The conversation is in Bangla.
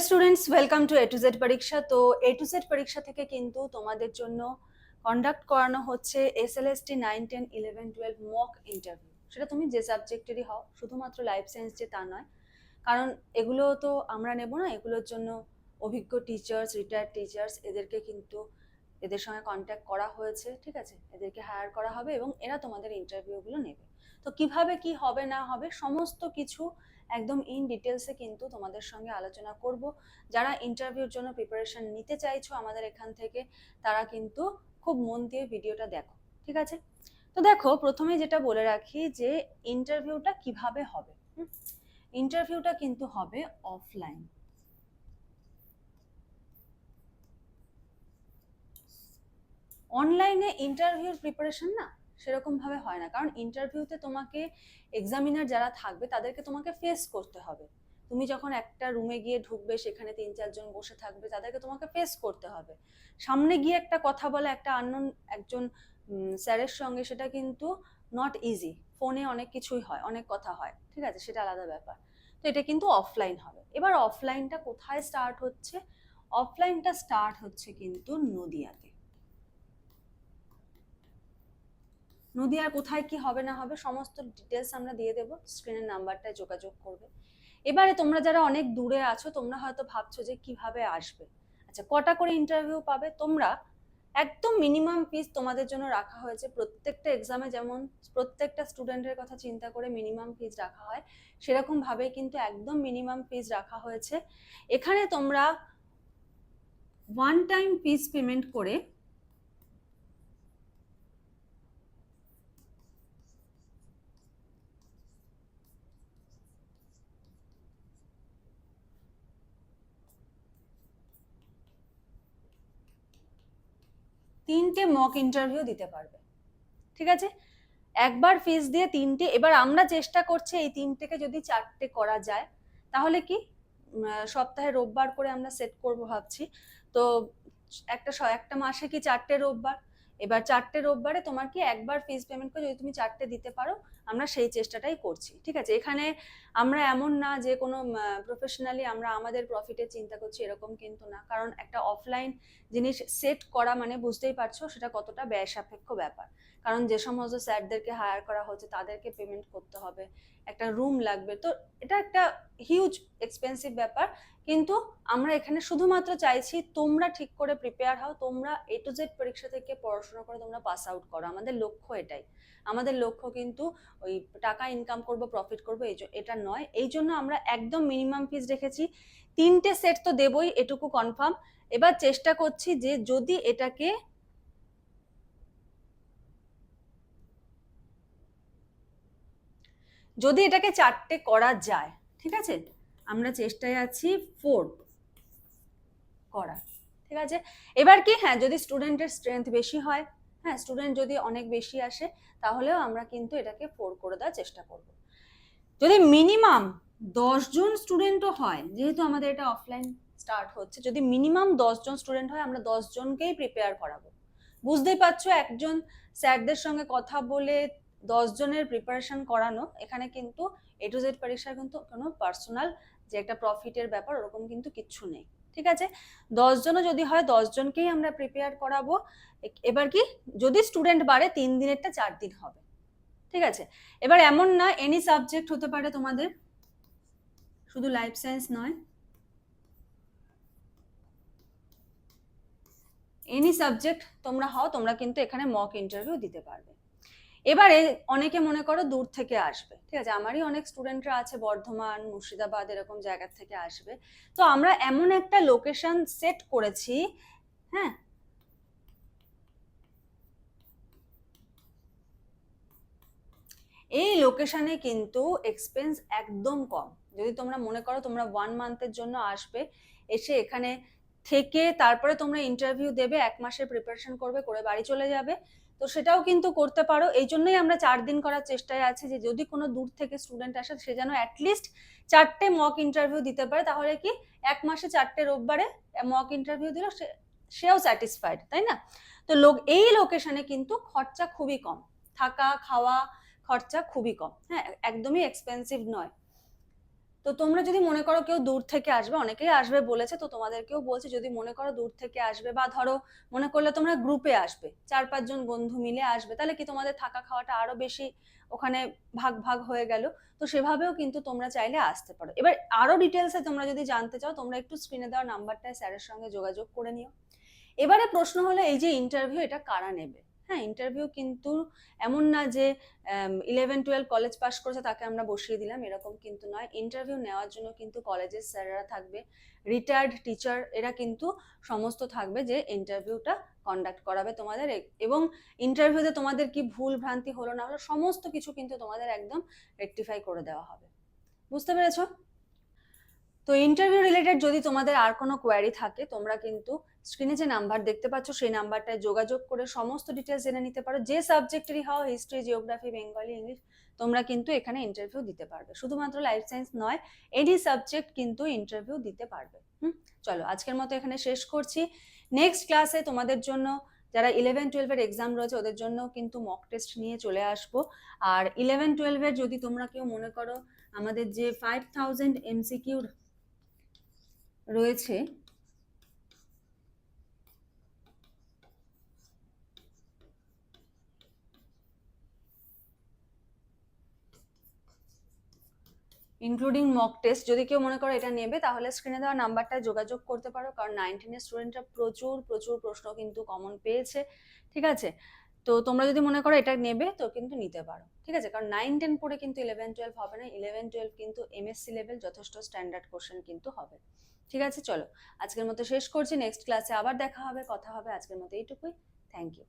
Dear students welcome to A to Z পরীক্ষা তো এ টু জেড পরীক্ষা থেকে কিন্তু তোমাদের জন্য কন্ডাক্ট করানো হচ্ছে S L S T nine ten eleven twelve mock interview সেটা তুমি যে সাবজেক্টেরই হও, শুধুমাত্র লাইফ সায়েন্স যে তা নয়। কারণ এগুলো তো আমরা নেব না, এগুলোর জন্য অভিজ্ঞ টিচার্স রিটায়ার্ড টিচার্স এদেরকে কিন্তু এদের সঙ্গে কন্ট্যাক্ট করা হয়েছে, ঠিক আছে? এদেরকে হায়ার করা হবে এবং এরা তোমাদের ইন্টারভিউগুলো নেবে। তো কীভাবে কি হবে না হবে সমস্ত কিছু একদম ইন ডিটেলসে কিন্তু তোমাদের সঙ্গে আলোচনা করব। যারা ইন্টারভিউর জন্য প্রিপারেশন নিতে চাইছো আমাদের এখান থেকে, তারা কিন্তু খুব মন দিয়ে ভিডিওটা দেখো, ঠিক আছে? তো দেখো, প্রথমে যেটা বলে রাখি যে ইন্টারভিউটা কীভাবে হবে ইন্টারভিউটা কিন্তু হবে অফলাইন অনলাইনে ইন্টারভিউর প্রিপারেশন না সেরকম ভাবে হয় না। কারণ ইন্টারভিউতে তোমাকে এক্সামিনার যারা থাকবে, তাদেরকে তোমাকে ফেস করতে হবে। তুমি যখন একটা রুমে গিয়ে ঢুকবে, সেখানে তিন চারজন বসে থাকবে, তাদেরকে তোমাকে ফেস করতে হবে। সামনে গিয়ে একটা কথা বলে একটা আননোন একজন স্যারের সঙ্গে সেটা কিন্তু নট ইজি ফোনে অনেক কিছুই হয়, অনেক কথা হয়, ঠিক আছে? সেটা আলাদা ব্যাপার। তো এটা কিন্তু অফলাইন হবে। এবার অফলাইনটা কোথায় স্টার্ট হচ্ছে? অফলাইনটা স্টার্ট হচ্ছে কিন্তু নদিয়াতে। নদিয়ার কোথায় কি হবে না হবে সমস্ত ডিটেলস আমরা দিয়ে দেবো। স্ক্রিনের নাম্বারটায় যোগাযোগ করবে। এবারে তোমরা যারা অনেক দূরে আছো, তোমরা হয়তো ভাবছ যে কীভাবে আসবে। আচ্ছা কটা করে ইন্টারভিউ পাবে? তোমরা একদম মিনিমাম ফিস তোমাদের জন্য রাখা হয়েছে। প্রত্যেকটা এক্সামে যেমন প্রত্যেকটা স্টুডেন্টের কথা চিন্তা করে মিনিমাম ফিস রাখা হয়, সেরকম ভাবে কিন্তু একদম মিনিমাম ফিস রাখা হয়েছে। এখানে তোমরা ওয়ান টাইম ফিস পেমেন্ট করে তিনটে মক ইন্টারভিউ দিতে পারবে। ঠিক আছে? একবার ফিস দিয়ে তিনটে, এবার আমরা চেষ্টা করছি এই তিনটেকে যদি চারটে করা যায়, তাহলে কি? সপ্তাহে রোববার করে আমরা সেট করব ভাবছি। তো একটা একটা মাসে কি চারটে রোববার? এবার চারটে রোববারে তোমার কি একবার ফিস পেমেন্ট করে যদি তুমি চারটে দিতে পারো, আমরা সেই চেষ্টাটাই করছি। ঠিক আছে? এখানে আমরা এমন না যে কোনো প্রফেশনালি আমরা আমাদের প্রফিটের চিন্তা করছি এরকম কিন্তু না। কারণ একটা অফলাইন জিনিস সেট করা মানে বুঝতেই পারছ সেটা কতটা ব্যয় সাপেক্ষ ব্যাপার। কারণ যে সমস্ত স্যারদেরকে হায়ার করা হচ্ছে তাদেরকে পেমেন্ট করতে হবে, একটা রুম লাগবে। তো এটা একটা হিউজ এক্সপেন্সিভ ব্যাপার। কিন্তু আমরা এখানে শুধুমাত্র চাইছি তোমরা ঠিক করে প্রিপেয়ার হও, তোমরা এ টু জেড পরীক্ষা থেকে পড়াশোনা করে তোমরা পাস আউট করো। আমাদের লক্ষ্য এটাই। আমাদের লক্ষ্য কিন্তু ওই টাকা ইনকাম করব প্রফিট করব, এই এটা নয়। এই জন্য আমরা একদম মিনিমাম ফিস রেখেছি। তিনটে সেট তো দেবই, এটুকু কনফার্ম এবার চেষ্টা করছি যে যদি এটাকে যদি এটাকে চারটে করা যায়, ঠিক আছে? আমরা চেষ্টায় আছি ফোর করা, ঠিক আছে? এবার কি? হ্যাঁ যদি স্টুডেন্টের স্ট্রেংথ বেশি হয় হ্যাঁ স্টুডেন্ট যদি অনেক বেশি আসে, তাহলেও আমরা কিন্তু এটাকে ফোর করে দেওয়ার চেষ্টা করব। যদি মিনিমাম দশজন স্টুডেন্টও হয়, যেহেতু আমাদের এটা অফলাইন স্টার্ট হচ্ছে। যদি মিনিমাম দশজন স্টুডেন্ট হয়, আমরা দশজনকেই প্রিপেয়ার করাবো। বুঝতেই পারছ, একজন স্যারদের সঙ্গে কথা বলে দশজনের প্রিপারেশন করানো, এখানে কিন্তু এ টু জেড পরীক্ষার কিন্তু কোনো পার্সোনাল যে একটা প্রফিটের ব্যাপার, ওরকম কিন্তু কিচ্ছু নেই। ঠিক আছে? দশজনও যদি হয়, দশজনকেই আমরা প্রিপেয়ার করাবো। এবার কি? যদি স্টুডেন্ট বাড়ে, তিন দিনেরটা চার দিন হবে। ঠিক আছে? এবার এমন না এনি সাবজেক্ট হতে পারে তোমাদের। শুধু লাইফ সায়েন্স নয়। এনি সাবজেক্ট তোমরা হও, তোমরা কিন্তু এখানে মক ইন্টারভিউ দিতে পারবে। এবারে অনেকে মনে করো দূর থেকে আসবে, ঠিক আছে? আমারই অনেক স্টুডেন্টরা আছে, বর্ধমান, মুর্শিদাবাদ, এরকম জায়গা থেকে আসবে। তো আমরা এমন একটা লোকেশন সেট করেছি হ্যাঁ? এই লোকেশনে কিন্তু এক্সপেন্স একদম কম। যদি তোমরা মনে করো তোমরা ওয়ান মান্থের জন্য আসবে, এসে এখানে থেকে তারপরে তোমরা ইন্টারভিউ দেবে, এক মাসের প্রিপারেশন করবে, করে বাড়ি চলে যাবে। তো সেটাও কিন্তু করতে পারো। এই জন্যই আমরা চার দিন করার চেষ্টায় আছি যে যদি কোনো দূর থেকে স্টুডেন্ট আসে, সে যেন অ্যাটলিস্ট চারটে মক ইন্টারভিউ দিতে পারে। তাহলে কি এক মাসে চারটে রোববারে মক ইন্টারভিউ দিল সেও স্যাটিসফাইড তাই না? তো লোক, এই লোকেশনে কিন্তু খরচা খুবই কম। থাকা, খাওয়া খরচা খুবই কম। হ্যাঁ একদমই এক্সপেন্সিভ নয়। তো তোমরা যদি মনে করো কেউ দূর থেকে আসবে, অনেকেই আসবে বলেছে, তো তোমাদেরকেও বলছে যদি মনে করো দূর থেকে আসবে বা ধরো মনে করলে তোমরা গ্রুপে আসবে, চার পাঁচজন বন্ধু মিলে আসবে, তাহলে কি তোমাদের থাকা খাওয়াটা আরও বেশি ওখানে ভাগ ভাগ হয়ে গেল? তো সেভাবেও কিন্তু তোমরা চাইলে আসতে পারো। এবার আরও ডিটেলসে তোমরা যদি জানতে চাও, তোমরা একটু স্ক্রিনে দেওয়া নাম্বারটায় স্যারের সঙ্গে যোগাযোগ করে নিও। এবারে প্রশ্ন হলো, এই যে ইন্টারভিউ এটা কারা নেবে? হ্যাঁ ইন্টারভিউ কিন্তু এমন না যে ইলেভেন টুয়েলভ কলেজ পাস করেছে, তাকে আমরা বসিয়ে দিলাম, এরকম কিন্তু নয়। ইন্টারভিউ নেওয়ার জন্য কিন্তু কলেজের স্যারেরা থাকবে। রিটায়ার্ড টিচার এরা কিন্তু সমস্ত থাকবে যে ইন্টারভিউটা কন্ডাক্ট করাবে তোমাদের। এবং ইন্টারভিউতে তোমাদের কি ভুল ভ্রান্তি হলো না হলো, সমস্ত কিছু কিন্তু তোমাদের একদম রেকটিফাই করে দেওয়া হবে। বুঝতে পেরেছ? তো ইন্টারভিউ রিলেটেড যদি তোমাদের আর কোনো কোয়ারি থাকে, তোমরা কিন্তু স্ক্রিনে যে নাম্বার দেখতে পাচ্ছ, সেই নাম্বারটায় যোগাযোগ করে সমস্ত ডিটেলস জেনে নিতে পারো। যে সাবজেক্টেরই হও হিস্ট্রি জিওগ্রাফি বেঙ্গলি ইংলিশ তোমরা কিন্তু এখানে ইন্টারভিউ দিতে পারবে। শুধুমাত্র লাইফ সায়েন্স নয় এনি সাবজেক্ট কিন্তু ইন্টারভিউ দিতে পারবে। হুম? চলো, আজকের মতো এখানে শেষ করছি। নেক্সট ক্লাসে তোমাদের জন্য, যারা ইলেভেন টুয়েলভের এক্সাম রয়েছে, ওদের জন্য কিন্তু মক টেস্ট নিয়ে চলে আসব। আর ইলেভেন টুয়েলভের যদি তোমরা কেউ মনে করো, আমাদের যে ফাইভ থাউজেন্ড এমসিকিউর রয়েছে। ইনক্লুডিং মক টেস্ট যদি কেউ মনে করো এটা নেবে, তাহলে স্ক্রিনে দেওয়া নাম্বারটায় যোগাযোগ করতে পারো, কারণ নাইনটিনের স্টুডেন্টরা প্রচুর প্রচুর প্রশ্ন কিন্তু কমন পেয়েছে, ঠিক আছে? তো তোমরা যদি মনে করো এটা নেবে, তো কিন্তু নিতে পারো, ঠিক আছে? কারণ নাইন টেন পড়ে কিন্তু ইলেভেন টুয়েলভ হবে না ইলেভেন টুয়েলভ কিন্তু এমএসসি লেভেল যথেষ্ট স্ট্যান্ডার্ড কোশ্চেন কিন্তু হবে। ঠিক আছে, চলো। আজকের মতো শেষ করছি। নেক্সট ক্লাসে আবার দেখা হবে, কথা হবে। আজকের মতো এইটুকুই। Thank you